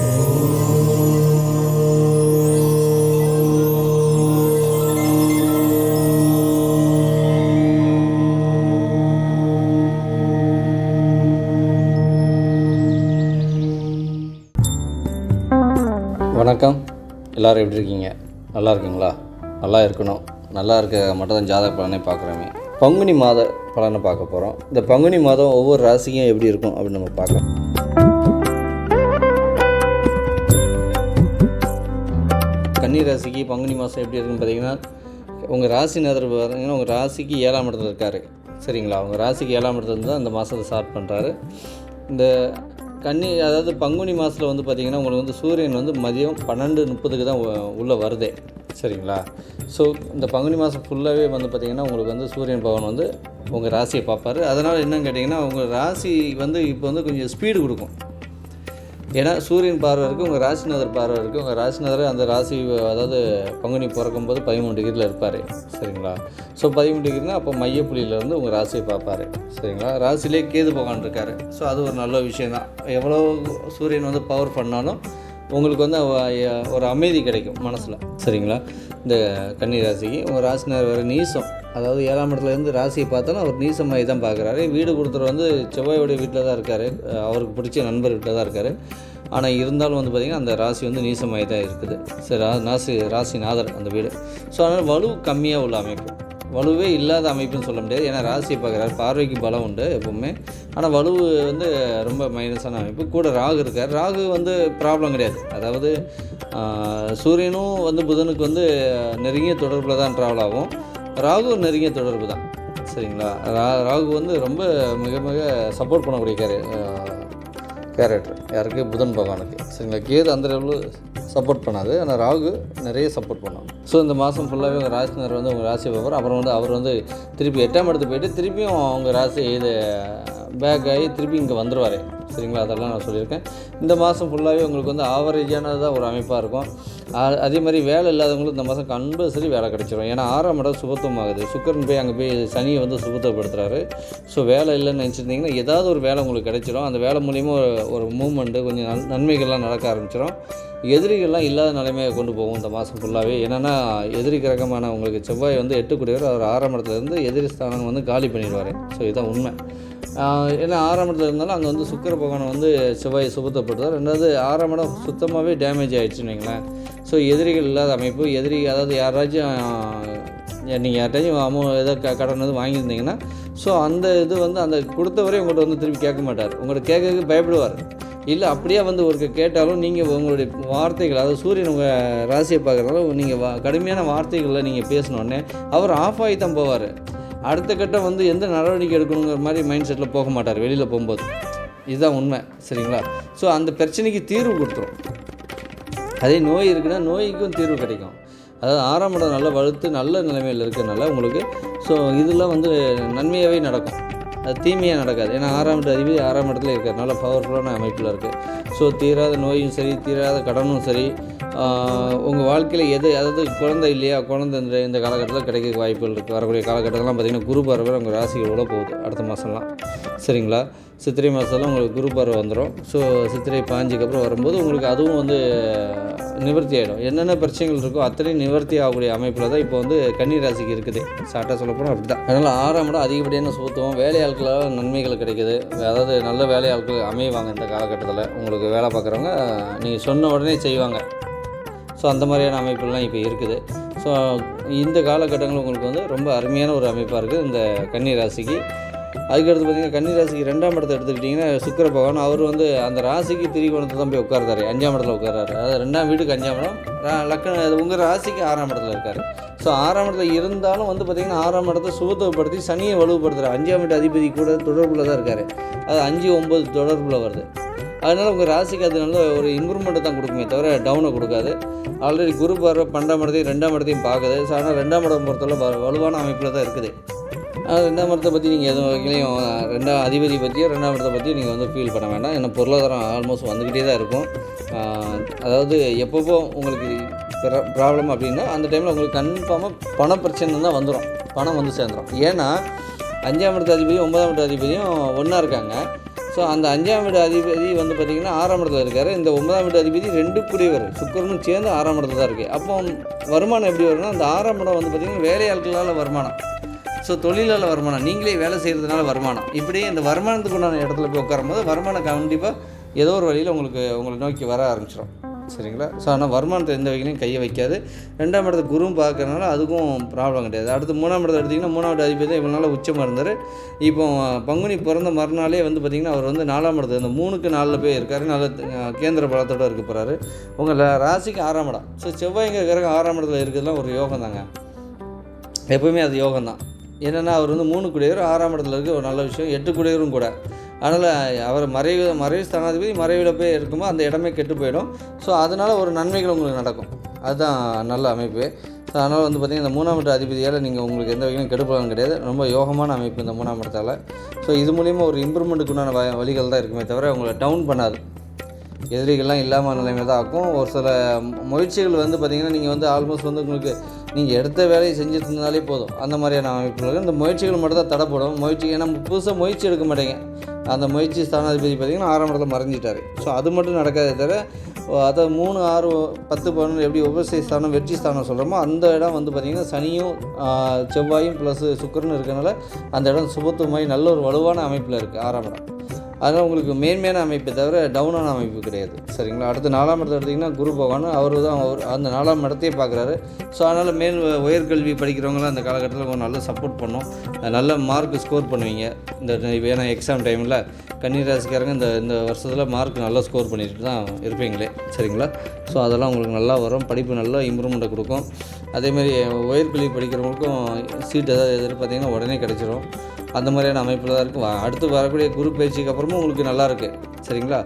வணக்கம். எல்லோரும் எப்படி இருக்கீங்க? நல்லா இருக்கீங்களா? நல்லா இருக்கணும். நல்லா இருக்க மட்டும் தான் ஜாதக பலனை பார்க்குறோமே. பங்குனி மாத பலனை பார்க்க போகிறோம் இந்த பங்குனி மாதம் ஒவ்வொரு ராசிக்கும் எப்படி இருக்கும் அப்படின்னு நம்ம பார்க்கலாம். கன்னி ராசிக்கு பங்குனி மாதம் எப்படி இருக்குன்னு பார்த்தீங்கன்னா உங்கள் ராசிநாதர் பார்த்தீங்கன்னா உங்கள் ராசிக்கு ஏழாம் இடத்துல இருக்கார். சரிங்களா? உங்கள் ராசிக்கு ஏழாம் இடத்துல இருந்து தான் இந்த மாதத்தை ஸ்டார்ட் பண்ணுறாரு இந்த கன்னி அதாவது பங்குனி மாதத்தில் வந்து பார்த்திங்கன்னா உங்களுக்கு வந்து சூரியன் வந்து மதியம் பன்னெண்டு முப்பதுக்கு தான் உள்ளே வருதே. சரிங்களா? ஸோ இந்த பங்குனி மாதம் ஃபுல்லாகவே வந்து பார்த்திங்கன்னா உங்களுக்கு வந்து சூரியன் பகவான் வந்து உங்கள் ராசியை பார்ப்பாரு. அதனால் என்னன்னு கேட்டிங்கன்னா உங்கள் ராசி வந்து இப்போ வந்து கொஞ்சம் ஸ்பீடு கொடுக்கும். ஏன்னா சூரியன் பார்வை இருக்குது உங்கள் ராசிநாதர் பார்வை இருக்குது உங்கள் ராசிநாதர் அந்த ராசி அதாவது பங்குனி பிறக்கும்போது பதிமூணு டிகிரியில் இருப்பார். சரிங்களா? ஸோ பதிமூணு டிகிரினா அப்போ மையப்புள்ளியிலேருந்து உங்கள் ராசியை பார்ப்பாரு. சரிங்களா? ராசிலே கேது பகவான் இருக்கார். ஸோ அது ஒரு நல்ல விஷயந்தான் எவ்வளோ சூரியன் வந்து பவர் பண்ணாலும் உங்களுக்கு வந்து ஒரு அமைதி கிடைக்கும் மனசில். சரிங்களா? இந்த கன்னி ராசிக்கு. உங்கள் ராசினார் வேறு நீசம். அதாவது ஏழாம் இடத்துலேருந்து ராசியை பார்த்தாலும் அவர் நீசமாகி தான் பார்க்குறாரு. வீடு கொடுத்துட்டு வந்து செவ்வாயோடைய வீட்டில் தான் இருக்கார். அவருக்கு பிடிச்ச நண்பர் வீட்டில் தான் இருக்கார். ஆனால் இருந்தாலும் வந்து பார்த்திங்கன்னா அந்த ராசி வந்து நீசமாகி தான் இருக்குது. சரி ரா- ராசி ராசிநாதர் அந்த வீடு. ஸோ அதனால் வலு கம்மியாக உள்ள அமைப்பு. வலுவே இல்லாத அமைப்புன்னு சொல்ல முடியாது. ஏன்னா ராசியை பார்க்குறாரு. பார்வைக்கு பலம் உண்டு எப்பவுமே. ஆனால் வலு வந்து ரொம்ப மைனஸான அமைப்பு. கூட ராகு இருக்கார். ராகு வந்து ப்ராப்ளம் கிடையாது. அதாவது சூரியனும் வந்து புதனுக்கு வந்து நெருங்கிய தொடர்பில் தான் ட்ராவல் ஆகும். ராகு நெருங்கிய தொடர்பு தான். சரிங்களா? ரா ராகு வந்து ரொம்ப மிக மிக சப்போர்ட் பண்ணக்கூடிய கேரக்டர் யாருக்கு? புதன் பகவானுக்கு. சரிங்களா? கேது அந்த அளவு சப்போர்ட் பண்ணாது. ஆனால் ராகு நிறைய சப்போர்ட் பண்ணும். ஸோ இந்த மாதம் ஃபுல்லாகவே உங்கள் ராசினர் வந்து உங்கள் ராசி பார்ப்பார். அப்புறம் வந்து அவர் வந்து திருப்பி எட்டாம் இடத்துக்கு போயிட்டு திருப்பியும் அவங்க ராசி இது பேக் ஆகி திருப்பி இங்கே வந்துடுவார் சரிங்களா? அதெல்லாம் நான் சொல்லியிருக்கேன். இந்த மாதம் ஃபுல்லாகவே உங்களுக்கு வந்து ஆவரேஜானதாக ஒரு அமைப்பாக இருக்கும். அதே மாதிரி வேலை இல்லாதவங்களுக்கு இந்த மாதம் கம்பல்சரி வேலை கிடைச்சிரும். ஏன்னா ஆறாம் இடம் சுபத்துவம் ஆகுது. சுக்கரன் போய் அங்கே போய் சனியை வந்து சுபத்துவப்படுத்துகிறாரு ஸோ வேலை இல்லைன்னு நினச்சிருந்தீங்கன்னா ஏதாவது ஒரு வேலை உங்களுக்கு கிடைச்சிரும். அந்த வேலை மூலியமாக ஒரு ஒரு மூமெண்ட்டு கொஞ்சம் நன் நன்மைகள்லாம் நடக்க ஆரம்பிச்சிடும் எதிரிகள்லாம் இல்லாத நிலைமையை கொண்டு போகும் இந்த மாதம் ஃபுல்லாகவே என்னென்னா எதிரி கிரகமான உங்களுக்கு செவ்வாய் வந்து எட்டுக்குடியவர் அவர் ஆறாம் இடத்துல எதிரி ஸ்தானம் வந்து காலி பண்ணிடுவார். ஸோ இதுதான் உண்மை. ஏன்னா ஆறாம் இடத்துல இருந்தாலும் அங்கே வந்து சுக்கிர பகவான் வந்து செவ்வாய் சுபத்தப்படுத்தார் ரெண்டாவது ஆறாம் இடம் சுத்தமாகவே டேமேஜ் ஆகிடுச்சுன்னு வைங்களேன். ஸோ எதிரிகள் இல்லாத அமைப்பு எதிரி அதாவது யாராச்சும் நீங்கள் யார்ட்டையும் அமௌ ஏதோ க கடன் எதுவும் வாங்கியிருந்தீங்கன்னா ஸோ அந்த இது வந்து அந்த கொடுத்தவரே உங்கள்கிட்ட வந்து திருப்பி கேட்க மாட்டார். உங்கள்கிட்ட கேட்க பயப்படுவார். இல்லை அப்படியே வந்து ஒரு கேட்டாலும் நீங்கள் உங்களுடைய வார்த்தைகள் அதாவது சூரியன் உங்கள் ராசியை பார்க்குறதால நீங்கள் வா கடுமையான வார்த்தைகளில் நீங்கள் பேசினோடனே அவர் ஆஃப் ஆகி தான் போவார். அடுத்த கட்டம் வந்து எந்த நடவடிக்கை எடுக்கணுங்கிற மாதிரி மைண்ட் செட்டில் போக மாட்டார் வெளியில் போகும்போது. இதுதான் உண்மை சரிங்களா? ஸோ அந்த பிரச்சனைக்கு தீர்வு கொடுத்துரும். அதே நோய் இருக்குன்னா நோய்க்கும் தீர்வு கிடைக்கும். அதாவது ஆறாம் இடம் நல்லா வலுத்து நல்ல நிலைமையில் இருக்கிறனால உங்களுக்கு ஸோ இதெல்லாம் வந்து நன்மையாகவே நடக்கும். தீமையாக நடக்காது. ஏன்னா ஆறாம் இட அதிபதி ஆறாம் இடத்துல இருக்கிறதுனால பவர்ஃபுல்லான அமைப்பில் இருக்குது ஸோ தீராத நோயும் சரி தீராத கடனும் சரி உங்கள் வாழ்க்கையில் எது அதாவது குழந்தை இல்லையா? குழந்தை இந்த இந்த காலகட்டத்தில் கிடைக்க வாய்ப்புகள் இருக்குது வரக்கூடிய காலகட்டத்திலாம் பார்த்திங்கன்னா குரு பார்வை உங்கள் ராசிகளோட போகுது. அடுத்த மாதம்லாம் சரிங்களா? சித்திரை மாதத்தில் உங்களுக்கு குரு பார்வை வந்துடும் ஸோ சித்திரை பாஞ்சுக்கு அப்புறம் வரும்போது உங்களுக்கு அதுவும் வந்து நிவர்த்தி ஆகிடும் என்னென்ன பிரச்சனைகள் இருக்கோ அத்தனையும் நிவர்த்தி ஆகக்கூடிய அமைப்பில் தான் இப்போ வந்து கன்னி ராசிக்கு இருக்குது. ஷார்ட்டாக சொல்ல போனால் அப்படி தான் அதனால் ஆறாம் இடம் அதிகப்படியான சுத்தம் வேலையாட்களால் நன்மைகள் கிடைக்குது. அதாவது நல்ல வேலையாட்கள் அமைவாங்க இந்த காலகட்டத்தில். உங்களுக்கு வேலை பார்க்குறவங்க நீங்கள் சொன்ன உடனே செய்வாங்க. ஸோ அந்த மாதிரியான அமைப்புலாம் இப்போ இருக்குது. ஸோ இந்த காலகட்டங்கள் உங்களுக்கு வந்து ரொம்ப அருமையான ஒரு அமைப்பாக இருக்குது இந்த கன்னி ராசிக்கு அதுக்கடுத்து பார்த்தீங்கன்னா கன்னி ராசிக்கு ரெண்டாம் இடத்தை எடுத்துக்கிட்டிங்கன்னா சுக்கர பகவான். அவர் வந்து அந்த ராசிக்கு திரிகோணத்தை தான் போய் உட்கார்றாரு. அஞ்சாம் இடத்துல உட்கார்றாரு. அதாவது ரெண்டாம் வீட்டுக்கு அஞ்சாம் இடம். லக்கண உங்கள் ராசிக்கு ஆறாம் இடத்துல இருக்கார். ஸோ ஆறாம் இடத்துல இருந்தாலும் வந்து பார்த்திங்கன்னா ஆறாம் இடத்தை சுபத்துவப்படுத்தி சனியை வலுப்படுத்துகிறார் அஞ்சாம் வீட்டு அதிபதி கூட தொடர்பில் தான் இருக்கார். அது அஞ்சு ஒம்பது தொடர்பில் வருது. அதனால் உங்கள் ராசிக்கு அது நல்ல ஒரு இம்ப்ரூவ்மெண்ட்டை தான் கொடுக்குமே தவிர டவுனை கொடுக்காது. ஆல்ரெடி குரு பார்வை பன்னெண்டாம் இடத்தையும் ரெண்டாம் இடத்தையும் பார்க்குது. ஸோ ஆனால் ரெண்டாம் இடம் பொறுத்தவரை வ- வலுவான அமைப்பில் தான் இருக்குது. ரெண்டாம் இடத்தை பற்றி நீங்கள் எதுவும் வகையிலையும் ரெண்டாம் அதிபதி பற்றியோ ரெண்டாம் இடத்தை பற்றியும் நீங்கள் வந்து ஃபீல் பண்ண வேண்டாம். ஏன்னா பொருளாதாரம் ஆல்மோஸ்ட் வந்துக்கிட்டே தான் இருக்கும். அதாவது எப்பப்போ உங்களுக்கு ப்ராப்ளம் அப்படின்னா அந்த டைமில் உங்களுக்கு கன்ஃபார்மாக பண பிரச்சனை தான் வந்துடும் பணம் வந்து சேர்ந்துடும் ஏன்னா அஞ்சாம் இடத்து அதிபதியும் ஒன்பதாம் இடத்து அதிபதியும் ஒன்றா இருக்காங்க. ஸோ அந்த அஞ்சாம் வீடு அதிபதி வந்து பார்த்திங்கன்னா ஆறாம் இடத்துல இருக்கார். இந்த ஒன்பதாம் வீடு அதிபதி ரெண்டு குடிவர் சுக்கரனும் சேர்ந்து ஆறாம் இடத்துல தான் இருக்குது அப்போ வருமானம் எப்படி வரும்னா அந்த ஆறாம் இடம் வந்து பார்த்திங்கன்னா வேலையாட்களால் வருமானம். ஸோ தொழிலாளர் வருமானம் நீங்களே வேலை செய்கிறதுனால வருமானம். இப்படி இந்த வருமானத்துக்கு உண்டான இடத்துல போய் உட்காரும்போது வருமானம் கண்டிப்பாக ஏதோ ஒரு வழியில் உங்களுக்கு உங்களை நோக்கி வர ஆரம்பிச்சிடும் சரிங்களா? ஸோ ஆனால் வருமானத்தை எந்த வகையிலையும் கையை வைக்காது. ரெண்டாம் இடத்து குருவும் பார்க்கறனால அதுக்கும் ப்ராப்ளம் கிடையாது. அடுத்து மூணாம் இடத்தை எடுத்திங்கன்னா மூணாவது அதிபதி இவ்வளோ நாள் உச்சமாக இருந்தார். இப்போ பங்குனி பிறந்த மறுநாளே வந்து பார்த்திங்கன்னா அவர் வந்து நாலாம் இடத்து இந்த மூணுக்கு நாலில் போய் இருக்கார். நல்ல கேந்திர பலத்தோடு இருக்க போகிறாரு உங்கள் ராசிக்கு ஆறாம் இடம். ஸோ செவ்வாய்ங்கிற கிரகம் ஆறாம் இடத்துல இருக்கிறதுலாம் ஒரு யோகம் தாங்க எப்பவுமே அது யோகம் தான் என்னென்னா அவர் வந்து மூணு குடியவர் ஆறாம் இடத்துல இருக்க ஒரு நல்ல விஷயம். எட்டு குடியவரும் கூட. அதனால் அவர் மறைவு மறைவு ஸ்தானாதிபதி மறைவில் போய் இருக்கும்போது அந்த இடமே கெட்டு போயிடும். ஸோ அதனால் ஒரு நன்மைகள் உங்களுக்கு நடக்கும். அதுதான் நல்ல அமைப்பு. ஸோ அதனால் வந்து பார்த்திங்கன்னா இந்த மூணாம் இடத்து அதிபதியால் நீங்கள் உங்களுக்கு எந்த வகையிலும் கெடுப்பலாம் கிடையாது. ரொம்ப யோகமான அமைப்பு இந்த மூணாம் இடத்தால். ஸோ இது மூலிமா ஒரு இம்ப்ரூவ்மெண்ட்டுக்கு உண்டான வழிகள் தான் இருக்குமே தவிர உங்களை டவுன் பண்ணாது. எதிரிகள்லாம் இல்லாமல் நிலைமை தான் ஆக்கும். ஒரு சில முயற்சிகள் வந்து பார்த்திங்கன்னா நீங்கள் வந்து ஆல்மோஸ்ட் வந்து உங்களுக்கு நீங்கள் எடுத்த வேலையை செஞ்சுட்டு இருந்தாலே போதும். அந்த மாதிரியான அமைப்புகள் இந்த முயற்சிகள் மட்டும் தான் தடைப்படும். முயற்சி ஏன்னா புதுசாக முயற்சி எடுக்க மாட்டேங்க. அந்த முயற்சி ஸ்தானாதிபதி பார்த்திங்கன்னா ஆறாம் இடத்துல மறைஞ்சிட்டாரு. ஸோ அது மட்டும் நடக்காதே தவிர அதை மூணு ஆறு பத்து பதினொன்று எப்படி உபசை ஸ்தானம் வெற்றி ஸ்தானம் சொல்கிறோமோ அந்த இடம் வந்து பார்த்திங்கன்னா சனியும் செவ்வாயும் ப்ளஸ் சுக்கரனும் இருக்கனால அந்த இடம் சுபத்துவமாய் நல்ல ஒரு வலுவான அமைப்பில் இருக்குது ஆறாம் இடம். அதனால் உங்களுக்கு மேன்மையான அமைப்பை தவிர டவுனான அமைப்பு கிடையாது. சரிங்களா? அடுத்து நாலாம் இடத்தை எடுத்திங்கன்னா குரு பகவான் அவர் தான் அவர் அந்த நாலாம் இடத்தையே பார்க்குறாரு. ஸோ அதனால் மேல் உயர்கல்வி படிக்கிறவங்களாம் அந்த காலகட்டத்தில் கொஞ்சம் நல்லா சப்போர்ட் பண்ணும். நல்ல மார்க் ஸ்கோர் பண்ணுவீங்க. இந்த ஏன்னா எக்ஸாம் டைமில் கன்னிராசிக்காரங்க இந்த இந்த வருஷத்தில் மார்க் நல்லா ஸ்கோர் பண்ணிட்டு தான் இருப்பீங்களே. சரிங்களா? ஸோ அதெல்லாம் உங்களுக்கு நல்லா வரும். படிப்பு நல்லா இம்ப்ரூவ்மெண்ட்டை கொடுக்கும். அதேமாதிரி உயர்கல்வி படிக்கிறவங்களுக்கும் சீட் ஏதாவது எதிர்பார்த்தீங்கன்னா உடனே கிடச்சிரும். அந்த மாதிரியான அமைப்பில் தான் இருக்கும் அடுத்து வரக்கூடிய குரு பயிற்சிக்கு அப்புறமும் உங்களுக்கு நல்லாயிருக்கு சரிங்களா?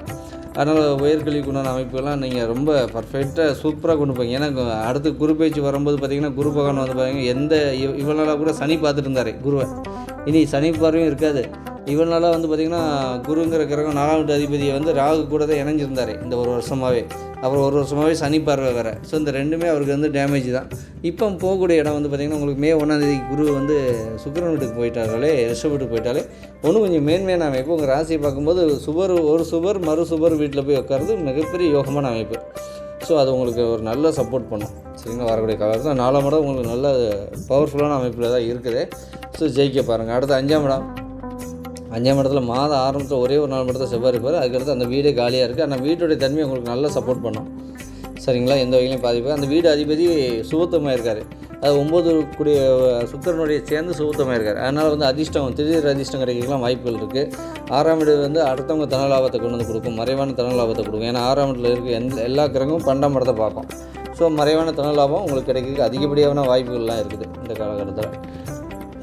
அதனால் உயர்கல்விக்குண்டான அமைப்புகள்லாம் நீங்கள் ரொம்ப பர்ஃபெக்டாக சூப்பராக கொண்டு போங்க ஏன்னா அடுத்து குரு பயிற்சி வரும்போது பார்த்தீங்கன்னா குரு பகவான் வந்து பார்த்தீங்கன்னா எந்த இவ்வளோ நாளாக கூட சனி பார்த்துட்டு இருந்தார் குருவை. இனி சனி பார்வையும் இருக்காது. இவனால் வந்து பார்த்திங்கன்னா குருங்கிற கிரகம் நாலாம் வீட்டு அதிபதியை வந்து ராகு கூட தான் இணைஞ்சிருந்தார் இந்த ஒரு வருஷமாகவே அப்புறம் ஒரு வருஷமாகவே சனி பார்வை வேறு. ஸோ இந்த ரெண்டுமே அவருக்கு வந்து டேமேஜ் தான். இப்போ போகக்கூடிய இடம் வந்து பார்த்திங்கன்னா உங்களுக்கு மே ஒன்றாந்தேதி குரு வந்து சுக்கரன் வீட்டுக்கு போயிட்டாலே ரிஷப் வீட்டுக்கு போயிட்டாலே. ஒன்றும் கொஞ்சம் மேன்மையான அமைப்பு. உங்கள் ராசியை பார்க்கும்போது சுபர் ஒரு சுபர் மறு சுபர் வீட்டில் போய் உட்காரது மிகப்பெரிய யோகமான அமைப்பு. ஸோ அது உங்களுக்கு ஒரு நல்ல சப்போர்ட் பண்ணும். சரிங்களா வரக்கூடிய காலத்தில் நாலாம் இடம் உங்களுக்கு நல்ல பவர்ஃபுல்லான அமைப்பில் தான் இருக்குது. ஸோ ஜெயிக்க பாருங்கள் அடுத்து அஞ்சாம் இடம். அஞ்சாம் இடத்துல மாதம் ஆரம்பத்தில் ஒரே ஒரு நாள் மட்டும் தான் செவ்வாய் இருப்பார். அதுக்கடுத்து அந்த வீடே காலியாக இருக்குது ஆனால் வீட்டுடைய தன்மை உங்களுக்கு நல்லா சப்போர்ட் பண்ணும். சரிங்களா? எந்த வகையிலையும் பாதிப்பு அந்த வீடு அதிபதி சுபத்தமாக இருக்கார். அது ஒம்பது கூடிய சுக்கரனுடைய சேர்ந்து சுபத்தமாக இருக்கார். அதனால் வந்து அதிர்ஷ்டம் திடீர் அதிர்ஷ்டம் கிடைக்கலாம் வாய்ப்புகள் இருக்குது ஆறாம் வீடு வந்து அடுத்தவங்க தன லாபத்தை கொண்டு வந்து கொடுக்கும். மறைவான தன லாபத்தை கொடுக்கும். ஏன்னா ஆறாம் வீட்டில் இருக்க எந்த எல்லா கிரகமும் பன்னெண்டாம் இடத்தை பார்க்கும். ஸோ மறைவான தன லாபம் உங்களுக்கு கிடைக்கிறதுக்கு அதிகப்படியான வாய்ப்புகள்லாம் இருக்குது இந்த காலகட்டத்தில்.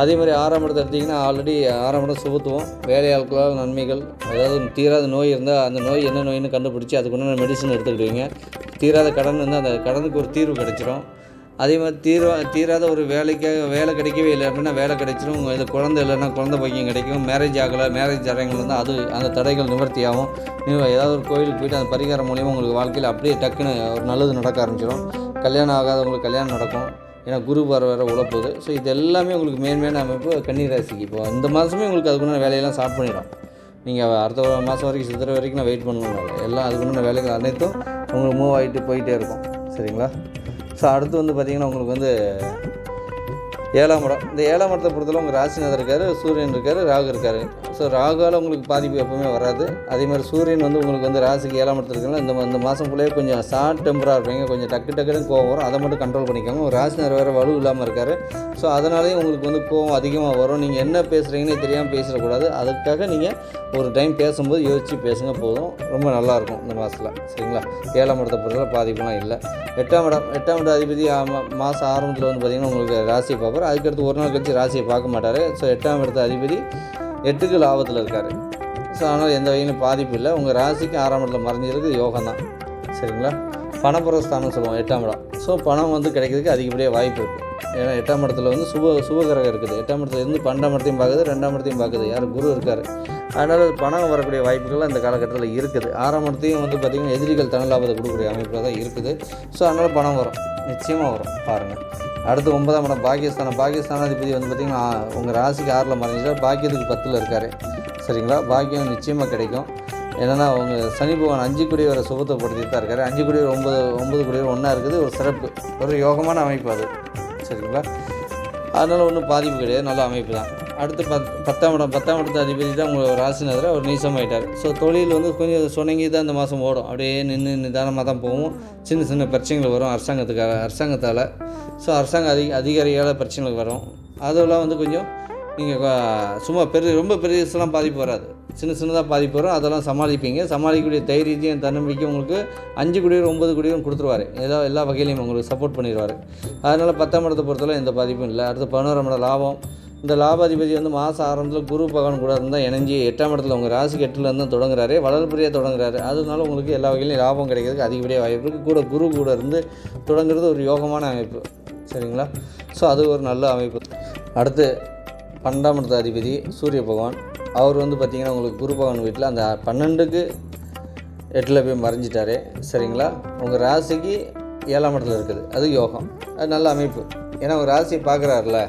அதே மாதிரி ஆறாம் இடத்தை எடுத்திங்கன்னா ஆல்ரெடி ஆறாம் இடம் சுபத்துவம் வேலையாட்களால் நன்மைகள் அதாவது தீராத நோய் இருந்தால் அந்த நோய் என்ன நோயின்னு கண்டுபிடிச்சி அதுக்குண்டான மெடிசன் எடுத்துக்கிடுவீங்க. தீராத கடன் இருந்தால் அந்த கடனுக்கு ஒரு தீர்வு கிடைச்சிரும். அதே மாதிரி தீர தீராத ஒரு வேலைக்காக வேலை கிடைக்கவே இல்லை. அப்படின்னா வேலை உங்கள் இது குழந்தை இல்லைன்னா குழந்தை பையன் கிடைக்கும். மேரேஜ் ஆகலை மேரேஜ் தடைகள் இருந்தால் அது அந்த தடைகள் நிவர்த்தி ஆகும். நீங்கள் ஏதாவது ஒரு கோயிலுக்கு போயிட்டு அந்த பரிகாரம் மூலியமாக உங்களுக்கு வாழ்க்கையில் அப்படியே டக்குன்னு ஒரு நல்லது நடக்க ஆரம்பிச்சிடும் கல்யாணம் ஆகாதவங்களுக்கு கல்யாணம் நடக்கும். ஏன்னா குரு வர வர உழப்புது ஸோ இது எல்லாமே உங்களுக்கு மேன்மையான அமைப்பு கன்னி ராசிக்கு. இப்போ இந்த மாதமே உங்களுக்கு அதுக்குண்டான வேலையெல்லாம் ஸ்டார்ட் பண்ணிடும் நீங்கள் அடுத்த மாதம் வரைக்கும் சித்திரை வரைக்கும் நான் வெயிட் பண்ணணும் எல்லாம் அதுக்குண்டான வேலைகள் அனைத்தும் உங்களுக்கு மூவ் ஆகிட்டு போயிட்டே இருக்கும். சரிங்களா? ஸோ அடுத்து வந்து பார்த்திங்கன்னா உங்களுக்கு வந்து ஏழாம் இடம். இந்த ஏழாம் இடத்தை பொறுத்தவரை உங்கள் ராசிநாதர் இருக்கார் சூரியன் இருக்கார் ராகு இருக்கார். ஸோ ராகுவால் உங்களுக்கு பாதிப்பு எப்பவுமே வராது. அதே மாதிரி சூரியன் வந்து உங்களுக்கு வந்து ராசிக்கு ஏழாம் இடத்துல இருக்கனால இந்த இந்த மாதம் கொஞ்சம் ஷார்ட் டெம்பராக இருப்பீங்க. கொஞ்சம் டக்கு டக்குன்னு கோவம் வரும். அதை மட்டும் கண்ட்ரோல் பண்ணிக்கோங்க. உங்கள் ராசிநாதர் வேறு வலு இல்லாமல் இருக்கார். ஸோ அதனாலேயும் உங்களுக்கு வந்து கோவம் அதிகமாக வரும். நீங்கள் என்ன பேசுகிறீங்கன்னே தெரியாமல் பேசிடக்கூடாது. அதுக்காக நீங்கள் ஒரு டைம் பேசும்போது யோசித்து பேசுங்க. போதும். ரொம்ப நல்லாயிருக்கும் இந்த மாதத்தில் சரிங்களா? ஏழாம் இடத்தை பொறுத்தவரை பாதிப்புலாம் இல்லை. எட்டாம் இடம். எட்டாம் இட அதிபதி மாதம் ஆரம்பத்தில் வந்து பார்த்திங்கன்னா உங்களுக்கு ராசி பார்ப்பார். அதுக்கடுத்து ஒரு நாள் கழிச்சு ராசியை பார்க்க மாட்டார். ஸோ எட்டாம் இடத்த அதிபதி எட்டுக்கு லாபத்தில் இருக்கார். ஸோ ஆனால் எந்த வகையிலும் பாதிப்பு இல்லை. உங்கள் ராசிக்கு ஆறாம் இடத்துல மறைஞ்சிருக்கு யோகம் தான் சரிங்களா? பணப்புரஸ்தானம் சொல்லுவோம் எட்டாம் இடம். ஸோ பணம் வந்து கிடைக்கிறதுக்கு அதிகப்படியாக வாய்ப்பு இருக்குது ஏன்னா எட்டாம் இடத்துல வந்து சுப சுபகிரகம் இருக்குது. எட்டாம் இடத்துல இருந்து பன்னெண்டாம் இடத்தையும் பார்க்குது ரெண்டாம் இடத்தையும் பார்க்குது. யார்? குரு இருக்கார். அதனால் பணம் வரக்கூடிய வாய்ப்புகள்லாம் இந்த காலகட்டத்தில் இருக்குது. ஆறாம் இடத்தையும் வந்து பார்த்திங்கன்னா எதிரிகள் தன லாபத்தை கொடுக்கக்கூடிய அமைப்பில் தான் இருக்குது. ஸோ அதனால் பணம் வரும். நிச்சயமாக வரும். பாருங்கள் அடுத்து ஒன்பதாம் இடம் பாகிஸ்தானம். பாகிஸ்தானாதிபதி வந்து பார்த்திங்கன்னா உங்கள் ராசிக்கு ஆறில் மறைஞ்சிட்டார் பாக்கியத்துக்கு பத்தில் இருக்கார். சரிங்களா? பாக்கியம் நிச்சயமாக கிடைக்கும். என்னென்னா அவங்க சனி பகவான் அஞ்சு குடியவரை சுபத்தை தான் இருக்காரு. அஞ்சு குடியவர் ஒன்பது ஒன்பது குடியவர் ஒன்றா இருக்குது. ஒரு சிறப்பு ஒரு யோகமான அமைப்பு அது. சரிங்களா? அதனால் ஒன்றும் பாதிப்பு கிடையாது. நல்ல அமைப்பு தான். அடுத்து பத் பத்தாம் இடம் பத்தாம் இடத்து அதிபதி தான் உங்கள் ராசினதில் அவர் நீசமாயிட்டார் ஸோ தொழில் வந்து கொஞ்சம் சொன்னங்கி தான் இந்த மாதம் ஓடும். அப்படியே நின்று நிதானமாக தான் போகும். சின்ன சின்ன பிரச்சனைகள் வரும் அரசாங்கத்துக்காக அரசாங்கத்தால். ஸோ அரசாங்க அதிக அதிகாரியால் பிரச்சனைகள் வரும். அதெல்லாம் வந்து கொஞ்சம் நீங்கள் சும்மா பெரிய ரொம்ப பெருசெல்லாம் பாதிப்பு வராது. சின்ன சின்னதாக பாதிப்பு வரும். அதெல்லாம் சமாளிப்பீங்க. சமாளிக்கக்கூடிய தைரியத்தையும் தன்னம்பிக்கை உங்களுக்கு அஞ்சு குடியும் ஒன்பது குடியும் கொடுத்துருவாரு. ஏதோ எல்லா வகையிலையும் உங்களுக்கு சப்போர்ட் பண்ணிடுவார். அதனால் பத்தாம் இடத்தை பொறுத்தவரை எந்த பாதிப்பும் இல்லை. அடுத்து பதினோராம் இடம் லாபம். இந்த லாபாதிபதி வந்து மாதம் ஆரம்பத்தில் குரு பகவான் கூட இருந்தால் இணைஞ்சி எட்டாம் இடத்துல உங்கள் ராசிக்கு எட்டுலேருந்து இருந்து தொடங்குறாரு. வளர்ப்புறையாக தொடங்குறாரு. அதனால உங்களுக்கு எல்லா வகையிலையும் லாபம் கிடைக்கிறதுக்கு அதிகப்படியாக வாய்ப்பு இருக்குது கூட குரு கூட இருந்து தொடங்குறது ஒரு யோகமான அமைப்பு. சரிங்களா? ஸோ அது ஒரு நல்ல அமைப்பு. அடுத்து பன்னெண்டாம் இடத்து அதிபதி சூரிய பகவான். அவர் வந்து பார்த்திங்கன்னா உங்களுக்கு குரு பகவான் வீட்டில் அந்த பன்னெண்டுக்கு எட்டில் போய் மறைஞ்சிட்டாரு. சரிங்களா? உங்கள் ராசிக்கு ஏழாம் இடத்துல இருக்குது. அது யோகம். அது நல்ல அமைப்பு. ஏன்னா உங்கள் ராசியை பார்க்குறாருல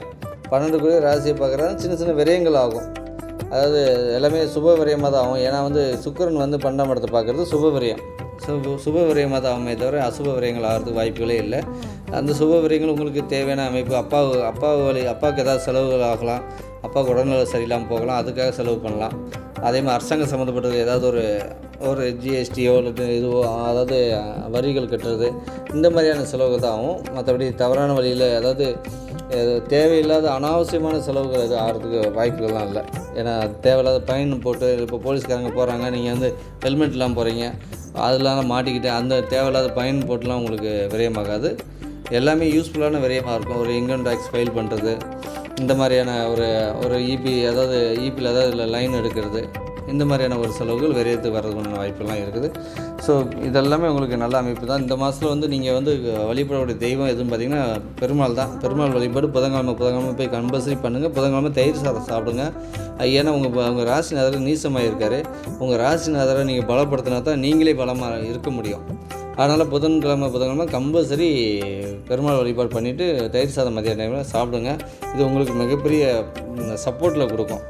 பன்னெண்டு கூட ராசியை பார்க்குறாரு சின்ன சின்ன விரயங்கள் ஆகும். அதாவது எல்லாமே சுப விரயமாக தான் ஆகும். ஏன்னா வந்து சுக்கிரன் வந்து பன்னெண்டாம் இடத்தை பார்க்குறது சுப விரயம். சுப சுப விரயமாக தான் ஆகுமே தவிர அசுப விரயங்கள் ஆகிறதுக்கு வாய்ப்புகளே இல்லை. அந்த சுப விரயங்கள் உங்களுக்கு தேவையான அமைப்பு அப்பா அப்பா வழி அப்பாவுக்கு ஏதாவது செலவுகள் ஆகலாம். அப்பாவுக்கு உடல்நல சரியில்லாமல் போகலாம். அதுக்காக செலவு பண்ணலாம். அதே மாதிரி அரசாங்கம் சம்மந்தப்பட்டது ஏதாவது ஒரு ஒரு ஜிஎஸ்டியோ இல்லை இதுவோ அதாவது வரிகள் கட்டுறது இந்த மாதிரியான செலவுகள் தான் ஆகும். மற்றபடி தவறான வழியில் அதாவது தேவையில்லாத அனாவசியமான செலவுகள் எதுவும் ஆகிறதுக்கு வாய்ப்புகள்லாம் இல்லை. ஏன்னா தேவையில்லாத பயன் போட்டு இப்போ போலீஸ்காரங்க போகிறாங்க நீங்கள் வந்து ஹெல்மெட் இல்லாமல் போகிறீங்க அதெல்லாம் மாட்டிக்கிட்டு அந்த தேவையில்லாத பயன் போட்டுலாம் உங்களுக்கு விரயமாகாது. எல்லாமே யூஸ்ஃபுல்லான விரயமாக இருக்கும். ஒரு இன்கம் டேக்ஸ் ஃபைல் பண்ணுறது இந்த மாதிரியான ஒரு ஒரு இபி அதாவது இபியில் அதாவது லைன் எடுக்கிறது. இந்த மாதிரியான ஒரு செலவுகள் விரயத்துக்கு வரதுக்கான வாய்ப்பெல்லாம் இருக்குது. ஸோ இதெல்லாமே உங்களுக்கு நல்ல அமைப்பு தான். இந்த மாதத்தில் வந்து நீங்கள் வந்து வழிபடக்கூடிய தெய்வம் எதுவும் பார்த்தீங்கன்னா பெருமாள் தான். பெருமாள் வழிபாடு புதன்கிழமை புதன்கிழமை போய் கம்பல்சரி பண்ணுங்கள் புதன்கிழமை தயிர் சாதம் சாப்பிடுங்க. ஏன்னா உங்கள் உங்கள் ராசிநாதர் நீசமாக இருக்கார் உங்கள் ராசிநாதரை நீங்கள் பலப்படுத்தினா தான் நீங்களே பலமாக இருக்க முடியும். அதனால் புதன்கிழமை புதன்கிழமை கம்பல்சரி பெருமாள் வழிபாடு பண்ணிவிட்டு தயிர் சாதம் மதிய டைமில் சாப்பிடுங்க. இது உங்களுக்கு மிகப்பெரிய சப்போர்ட்டில் கொடுக்கும்.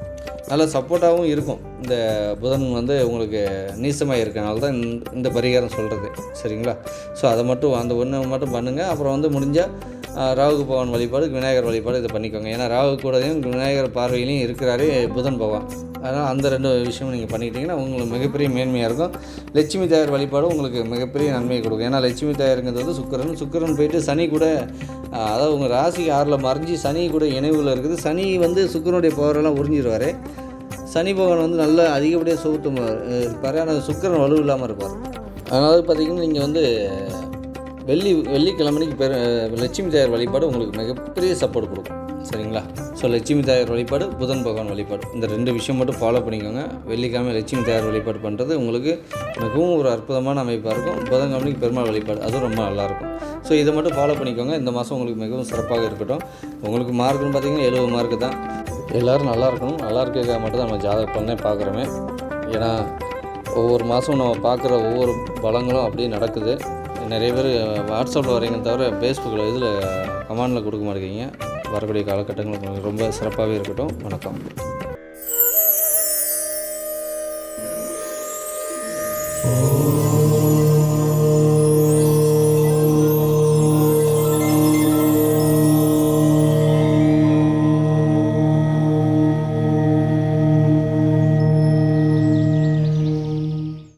நல்ல சப்போர்ட்டாகவும் இருக்கும். இந்த புதன் வந்து உங்களுக்கு நீசமாக இருக்கனால தான் இந்த- இந்த பரிகாரம் சொல்கிறது சரிங்களா? ஸோ அதை மட்டும் அந்த ஒன்று மட்டும் பண்ணுங்கள் அப்புறம் வந்து முடிஞ்சால் ராகு பகவான் வழிபாடு விநாயகர் வழிபாடு இதை பண்ணிக்கோங்க. ஏன்னா ராகு கூடதையும் விநாயகர் பார்வையிலையும் இருக்கிறாரு புதன் பகவான். அதனால் அந்த ரெண்டு விஷயமும் நீங்கள் பண்ணிக்கிட்டிங்கன்னா உங்களுக்கு மிகப்பெரிய மேன்மையாக இருக்கும். லட்சுமி தாயார் வழிபாடு உங்களுக்கு மிகப்பெரிய நன்மையை கொடுக்கும். ஏன்னா லட்சுமி தாயாருங்கிறது வந்து சுக்கரன். சுக்கிரன் போயிட்டு சனி கூட அதாவது உங்கள் ராசி ஆறில் மறைஞ்சி சனி கூட இணைவில் இருக்குது. சனி வந்து சுக்கிரனுடைய பவரெல்லாம் உறிஞ்சிடுவார் சனி பகவான் வந்து நல்ல அதிகப்படியாக சுகத்து இருப்பார். ஆனால் சுக்கிரன் வலு இல்லாமல் இருப்பார். அதனால பார்த்திங்கன்னா நீங்கள் வந்து வெள்ளி வெள்ளிக்கிழமைக்கு பெரு லட்சுமி தாயார் வழிபாடு உங்களுக்கு மிகப்பெரிய சப்போர்ட் கொடுக்கும். சரிங்களா? ஸோ லட்சுமி தாயார் வழிபாடு புதன் பகவான் வழிபாடு. இந்த ரெண்டு விஷயம் மட்டும் ஃபாலோ பண்ணிக்கோங்க. வெள்ளிக்கிழமை லட்சுமி தாயார் வழிபாடு பண்ணுறது உங்களுக்கு மிகவும் ஒரு அற்புதமான அமைப்பாக இருக்கும். புதன்கிழமைக்கு பெருமாள் வழிபாடு அதுவும் ரொம்ப நல்லாயிருக்கும். ஸோ இதை மட்டும் ஃபாலோ பண்ணிக்கோங்க. இந்த மாதம் உங்களுக்கு மிகவும் சிறப்பாக இருக்கட்டும். உங்களுக்கு மார்க்குன்னு பார்த்தீங்கன்னா எழுபது மார்க்கு தான். எல்லோரும் நல்லா இருக்கணும். நல்லா இருக்கிறதுக்காக மட்டும் தான் நம்ம ஜாதக பண்ணே பார்க்குறோமே. ஏன்னா ஒவ்வொரு மாதம் நம்ம பார்க்குற ஒவ்வொரு பலங்களும் அப்படியே நடக்குது. நிறைய பேர் வாட்ஸ்அப்பில் வரீங்க தவிர ஃபேஸ்புக்கில் இதில் கமாண்டில் கொடுக்க மாட்டேங்கிறீங்க. வரக்கூடிய காலகட்டங்கள் ரொம்ப சிறப்பாகவே இருக்கட்டும். வணக்கம்.